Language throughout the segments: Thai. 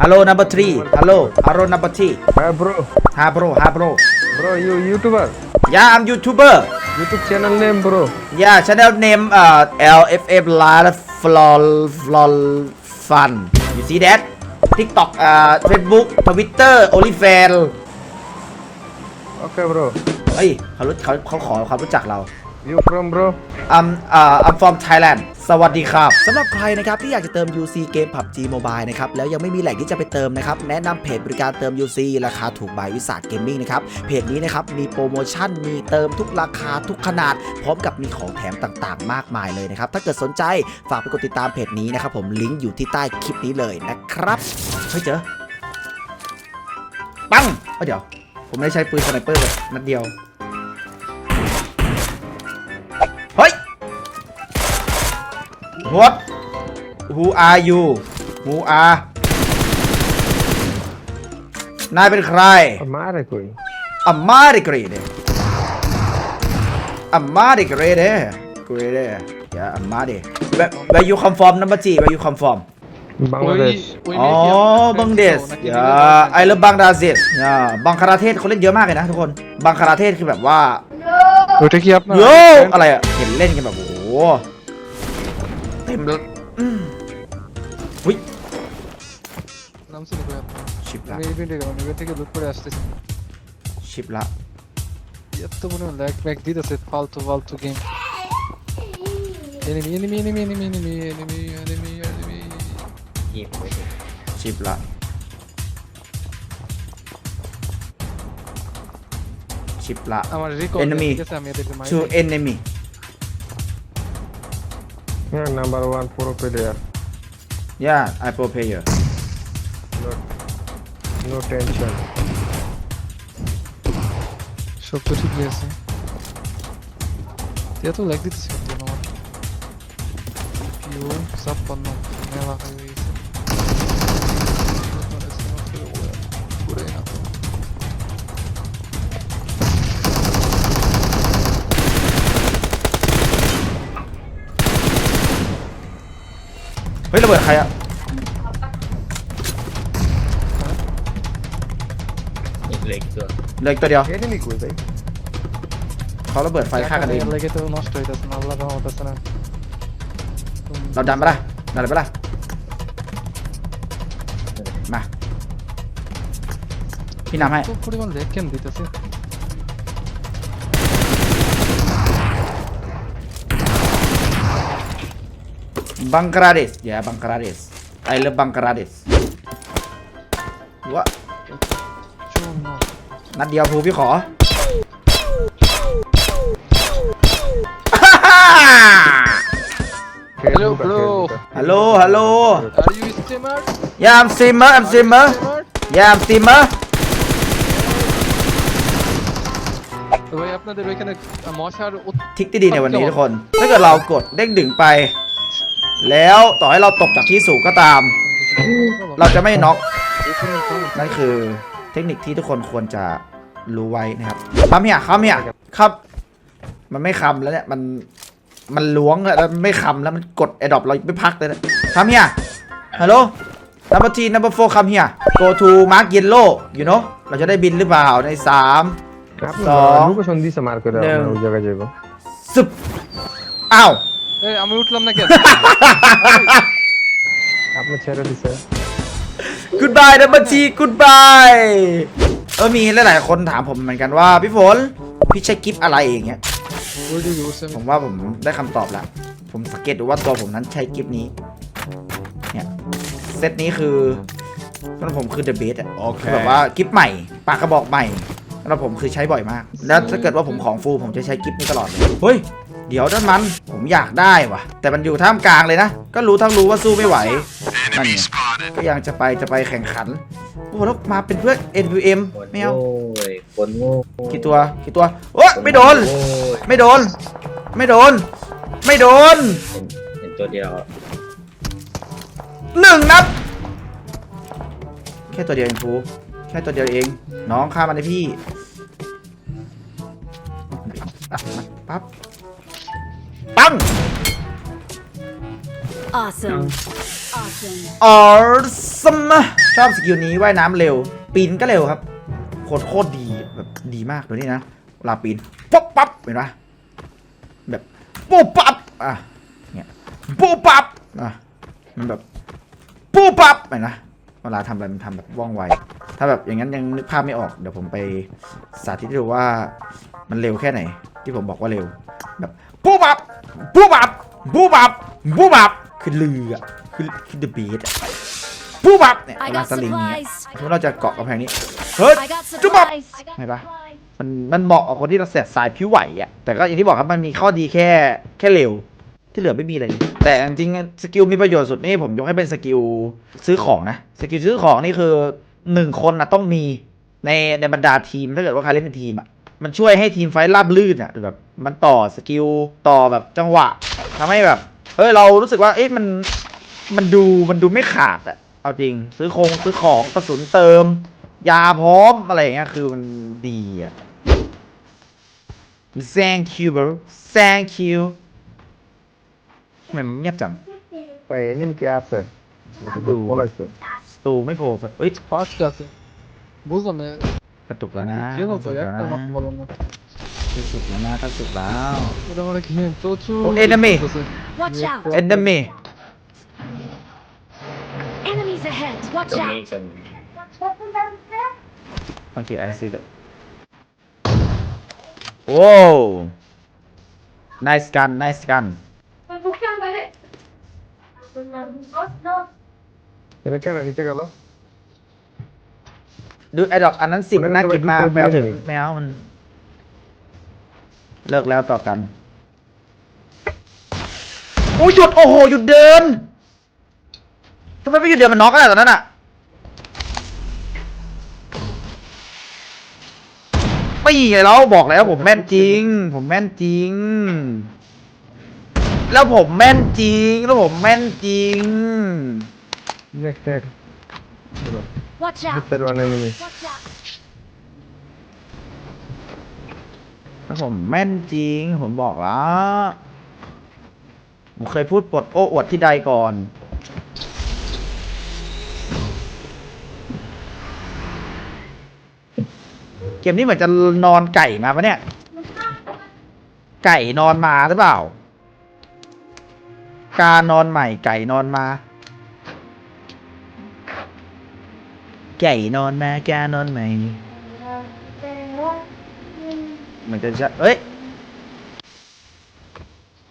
Hello number three Hello Hello number three Hi bro. Hi bro Hi bro Bro, you YouTuber. Yeah I'm YouTuber YouTube channel name bro. Yeah channel name uh LFF Live Flol Flol Fun You see that TikTok uh Facebook Twitter OnlyFans Okay bro. เฮ้ยเขารู้เขาเขาขอความรู้จักเรา You from bro? I'm uh I'm from Thailand สวัสดีครับสำหรับใครนะครับที่อยากจะเติม UC เกม PUBG Mobile นะครับแล้วยังไม่มีแหล่งที่จะไปเติมนะครับแนะนำเพจบริการเติม UC ราคาถูกบายวิสาหเกมมิ่งนะครับเพจนี้นะครับมีโปรโมชั่นมีเติมทุกราคาทุกขนาด พร้อมกับมีของแถมต่างๆ มากมายเลยนะครับถ้าเกิดสนใจฝากไปกดติดตามเพจนี้นะครับผมลิงก์อยู่ที่ใต้คลิปนี้เลยนะครับเฮ้ยเจอปังเอ้ยเดี๋ยว ผมไม่ได้ใช้ปืนสไนเปอร์เลยนัดเดียว What Who are you Who are นายเป็นใคร American. อเมาดิกรีเดอเมาดิกรีเดกรีเดอย่าอเมาดิแวแวยูคอมฟอร์มนัมเบจีแวยูคอมฟอร์ม Bangladesh. อ๋อบังเดสอย่าไอเลบังดาเซสอย่าบังคราเทศเขาเล่นเยอะมากเลยนะทุกคน บังคราเทศคือแบบว่าโอ้ยเที่โยบอะไรอะเห็นเล่นกันแบบโอ้โห ต็มเลยอืมวิ নামছে নাকি আপনারชิปละ আমি ইভেন্টে গেলাম ইভেন্ট থেকে লুট করে আসতেছিชิปละ এত মনে ল্যাগ ব্যাক দিতেছে ফালতু ফালতু game enemy enemy enemy enemy enemy enemy enemy enemy ชิปละชิปละ আমার রিকল Enemy. ঠিক আছে আমি এদেরকে মারি to enemy Yeah, number one pro player. yeah I pro player No, no tension. সব তো ঠিকই আছে এত ল্যাগ দিতেছে কিন্তু আমার পিও ছাপ্পান্ন মেলা হয়ে เบิดใครอะเหล็กตัวเหล็กตัวเดียว Elini kuvveti. เขาระเบิดไฟฆ่ากันเอง Legătul nostru e tas nalla vaan o tässä näin. เราดันปะล่ะดันเลยปะล่ะมาพี่นำให้ Tuo puri vaan lekken ditäsi. Bangladesh. Yeah, Bangladesh. I love Bangladesh. วะนัดเดียวภูพี่ขอ Hello, bro. Hello, hello. Are you streamer? Yeah, I'm streamer. I'm streamer. Yeah, I'm streamer. ভাই আপনাদের ওইখানে মশার ঠিক ที่ดีในวันนี้ทุกคน ถ้าเกิดเรากดเด้งดึงไป แล้วต่อให้เราตกจากที่สูงก็ตาม เราจะไม่น็อกนั่นคือเทคนิคที่ทุกคนควรจะรู้ไว้นะครับคำเหี้ยคำเหี้ยครับ มันไม่คำแล้วเนี่ยมันมันล้วงแล้วไม่คำแล้วมันกดแอดดอปเราไม่พักเลยนะคำเหี้ยฮัลโหลนับทีนับโฟคำเหี้ยโกทูมาร์กเยลโลอยู่เนาะเราจะได้บินหรือเปล่าในสามสองหนึ่งสิบอ้าว এই, আমি উঠলাম না কেন আপনি ছেড়ে দিছে goodbye number three goodbye เออมีหลายๆคนถามผมเหมือนกันว่า พี่ฝน พี่ใช้กิฟต์อะไรอย่างเงี้ย ওইদিকে বসে আমিผมว่าผมได้คำตอบแล้ว ผมสังเกตดูว่าตัวผมนั้นใช้กิฟต์นี้ เนี่ย เซตนี้คือสำหรับผมคือ the best อะคือแบบว่ากิฟต์ใหม่ ปากกระบอกใหม่สำหรับผมคือใช้บ่อยมาก แล้วถ้าเกิดว่าผมของฟูลผมจะใช้กิฟต์นี้ตลอดเลยเฮ้ย เดี๋ยวนั่นมันผมอยากได้ว่ะ แต่มันอยู่ท่ามกลางเลยนะ ก็รู้ทั้งรู้ว่าสู้ไม่ไหวนั่นไงก็ยังจะไปจะไปแข่งขันโอ้โหแล้วมาเป็นเพื่อน NVM คนไม่เอาโง่เว้ยคนโง่กี่ตัวกี่ตัวโอ้ไม่โดนโง่เว้ยไม่โดน ไม่โดน ไม่โดนเห็นเห็นตัวเดียวหนึ่งนัดแค่ตัวเดียวเองฟูแค่ตัวเดียวเอง น้องฆ่ามันให้พี่อะมาปั๊บปัง Awesome. Awesome. ออสมชอบสกิลนี้ว่ายน้ำเร็ว ปีนก็เร็วครับ โคตรโคตรดีแบบดีมากตัวนี้นะเวลาปีนปุ๊บปั๊บเห็นปะแบบปุ๊บปั๊บอะเนี่ยปุ๊บปั๊บอะมันแบบปุ๊บปั๊บเห็นปะเวลาทำอะไรมันทำแบบว่องไว ถ้าแบบอย่างนั้นยังนึกภาพไม่ออกเดี๋ยวผมไปสาธิตให้ดูว่ามันเร็วแค่ไหน ที่ผมบอกว่าเร็ว แบบปุ๊บปั๊บ ปุ๊บปั๊บปุ๊บปั๊บปุ๊บปั๊บคือลืออะคือคือเดอะบีทปุ๊บปั๊บเนี่ย I เวลา got สลิงเนี่ย supplies. สมมติเราจะเกาะกำแพงนี้เฮ้ย I got จุ๊บปั๊บ supplies. เห็นปะมันมันเหมาะกับคนที่เราเสียดสายผิวไหวอะแต่ก็อย่างที่บอกครับมันมีข้อดีแค่แค่เร็วที่เหลือไม่มีอะไรเลยแต่จริงๆสกิลมีประโยชน์สุดนี่ผมยกให้เป็นสกิลซื้อของนะสกิลซื้อของนี่คือหนึ่งคนนะต้องมีในในบรรดาทีมถ้าเกิดว่าใครเล่นเป็นทีมอะ มันช่วยให้ทีมไฟราบลื่นอะแบบมันต่อสกิลต่อแบบจังหวะ ทำให้แบบเฮ้ยเรารู้สึกว่าเอ๊ะมันมันดูมันดูไม่ขาดอะเอาจริง ซื้อคงซื้อของกระสุนเติม ยาพร้อมอะไรเงี้ยคือมันดีอะ thank you bro thank you ไมมันเงียบจัง Beğenim kıyafet. Dur. Orası. ตูไม่โผล่เฮ้ย Park gelsin. Buzla mı? กระตุกแล้วนะเยอะสุดแล้วกำลังลงกระตุกแล้วนะกระตุกแล้วเราเลยคิดตัวชูเอนเดมี่เอนเดมี่ ahead watch out โอเค nice gun nice gun เดี๋ยวไปแก้อะไรที่เจ๊กันแล้ว ดูไอ้ดอกอันนั้นสิบน่ากินมากแมวถึงแมวมัน เลิกแล้วต่อกันโอ้ยหยุดโอ้โหหยุดเดินทำไมไม่หยุดเดินมันน็อกกันตอนนั้นอะไม่ไงเราบอกแล้วผมแม่นจริง ผมแม่นจริง แล้วผมแม่นจริง แล้วผมแม่นจริง Next, next. Watch out. Just that one enemy. Watch out. แล้วผมแม่นจริง ผมบอกแล้ว ผมเคยพูดปลดโอ้อวดที่ใดก่อน เกมนี้เหมือนจะนอนไก่มาปะเนี่ย ไก่นอนมาหรือเปล่า การนอนใหม่ไก่นอนมา แก่นอนมาแกนอนไหมมันจะจะเอ้ย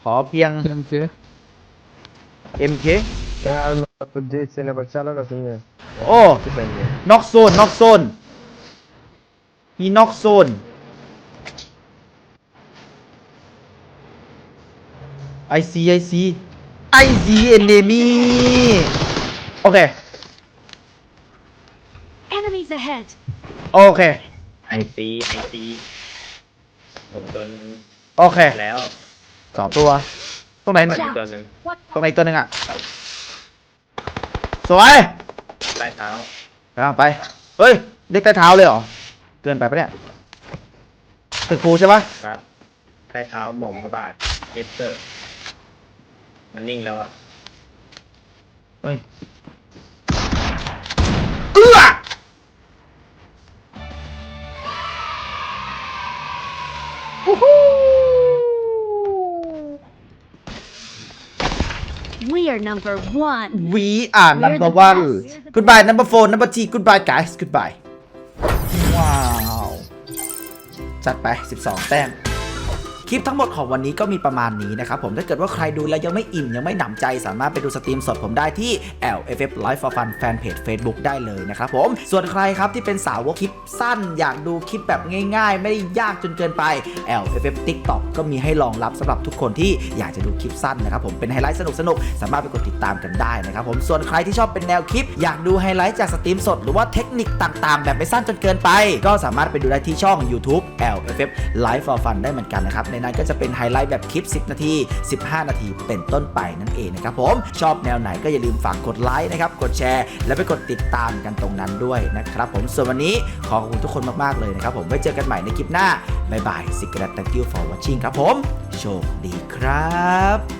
ขอเพียง MK MK การมาประเดี๋ยวเซนบัชาแล้วก็สิ่นี้โอ้น็อกโซนนอกโซนมีนอกโซนไอซีไอซีไอซีเอนเดมี่โอเค ahead. โอเค ไอซีไอซีผมโดนโอเคแล้วสองตัว ตรงไหนไปอีกตัวหนึ่ง What? ตรงไหนอีกตัวหนึ่งอะ สวยใต้เท้าไปเอาไป เฮ้ย เด็กใต้เท้าเลยเหรอ เกินไปปะเนี่ยตึกฟูใช่ปะครับใต้เท้าหม่อมกระบาดเอสเตอร์ มันนิ่งแล้วอะ เฮ้ย We are number one. วีอ่าน We're number the one best. goodbye number four number three goodbye guys goodbye ว้าว จัดไป 12 แต้ม คลิปทั้งหมดของวันนี้ก็มีประมาณนี้นะครับผมถ้าเกิดว่าใครดูแล้วยังไม่อิ่มยังไม่หนำใจ สามารถไปดูสตรีมสดผมได้ที่ LFF Live for Fun Fanpage Facebook ได้เลยนะครับผมส่วนใครครับที่เป็นสาวกคลิปสั้น อยากดูคลิปแบบง่าย ๆ ไม่ได้ยากจนเกินไป LFF TikTok ก็มีให้รองรับสำหรับทุกคนที่อยากจะดูคลิปสั้นนะครับผมเป็นไฮไลท์สนุกๆสามารถไปกดติดตามกันได้นะครับผมส่วนใครที่ชอบเป็นแนวคลิป อยากดูไฮไลท์จากสตรีมสด หรือว่าเทคนิคต่างๆ แบบไม่สั้นจนเกินไป ก็สามารถไปดูได้ที่ช่อง YouTube LFF Live for Fun ได้เหมือนกันนะครับในนั้นก็จะเป็นไฮไลท์แบบคลิป 10 นาที 15 นาที เป็นต้นไปนั่นเองนะครับผม ชอบแนวไหนก็อย่าลืมฝากกดไลค์นะครับ กดแชร์ และไปกดติดตามกันตรงนั้นด้วยนะครับผม ส่วนวันนี้ขอขอบคุณทุกคนมากๆเลยนะครับผม ไว้เจอกันใหม่ในคลิปหน้า บ๊ายบายสิกระ thank you for watching ครับผม โชคดีครับ